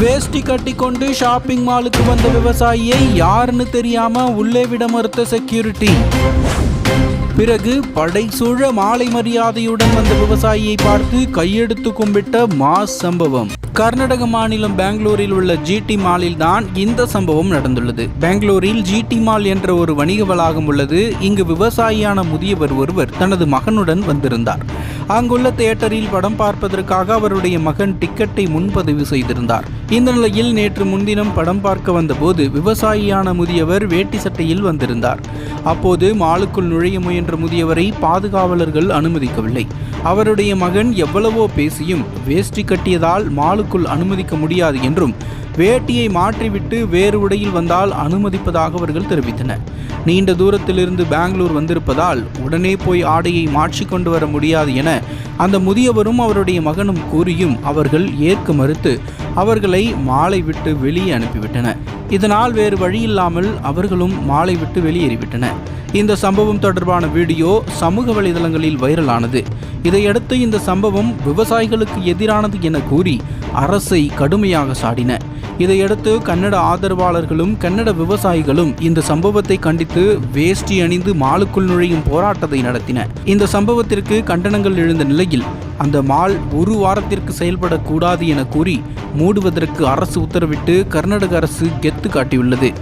வேஷ்டி கட்டிக்கொண்டு ஷாப்பிங் மாலுக்கு வந்த விவசாயியை யாருன்னு தெரியாம உள்ளே விட மறுத்த செக்யூரிட்டி பிறகு படை சூழ மாலை மரியாதையுடன் வந்த விவசாயியை பார்த்து கையெடுத்து கும்பிட்ட மாஸ் சம்பவம். கர்நாடக மாநிலம் பெங்களூரில் உள்ள ஜிடி மாலில் தான் இந்த சம்பவம் நடந்துள்ளது. பெங்களூரில் ஜிடி மால் என்ற ஒரு வணிக வளாகம் உள்ளது. இங்கு விவசாயியான முதியவர் ஒருவர் தனது மகனுடன் வந்திருந்தார். அங்குள்ள தியேட்டரில் படம் பார்ப்பதற்காக அவருடைய மகன் டிக்கெட்டை முன்பதிவு செய்திருந்தார். இந்த நிலையில் நேற்று முன்தினம் படம் பார்க்க வந்தபோது விவசாயியான முதியவர் வேட்டி சட்டையில் வந்திருந்தார். அப்போது மாலுக்குள் நுழைய முயன்ற முதியவரை பாதுகாவலர்கள் அனுமதிக்கவில்லை. அவருடைய மகன் எவ்வளவோ பேசியும் வேஷ்டி கட்டியதால் மாலுக்குள் அனுமதிக்க முடியாது என்றும் வேட்டியை மாற்றிவிட்டு வேறு உடையில் வந்தால் அனுமதிப்பதாக அவர்கள் தெரிவித்தனர். நீண்ட தூரத்திலிருந்து பெங்களூர் வந்திருப்பதால் உடனே போய் ஆடையை மாற்றிக்கொண்டு வர முடியாது என அந்த முதியவரும் அவருடைய மகனும் கூறியும் அவர்கள் ஏற்க மறுத்து அவர்களை மாலை விட்டு வெளியே அனுப்பிவிட்டனர். இதனால் வேறு வழியில்லாமல் அவர்களும் மாலை விட்டு வெளியேறிவிட்டனர். இந்த சம்பவம் தொடர்பான வீடியோ சமூக வலைதளங்களில் வைரலானது. இதையடுத்து இந்த சம்பவம் விவசாயிகளுக்கு எதிரானது என கூறி அரசை கடுமையாக சாடின. இதையடுத்து கன்னட ஆதரவாளர்களும் கன்னட விவசாயிகளும் இந்த சம்பவத்தை கண்டித்து வேஷ்டி அணிந்து மாலுக்குள் நுழையும் போராட்டத்தை நடத்தின. இந்த சம்பவத்திற்கு கண்டனங்கள் எழுந்த நிலையில் அந்த மால் ஒரு வாரத்திற்கு செயல்படக்கூடாது என கூறி மூடுவதற்கு அரசு உத்தரவிட்டு கர்நாடக அரசு கெத்து காட்டியுள்ளது.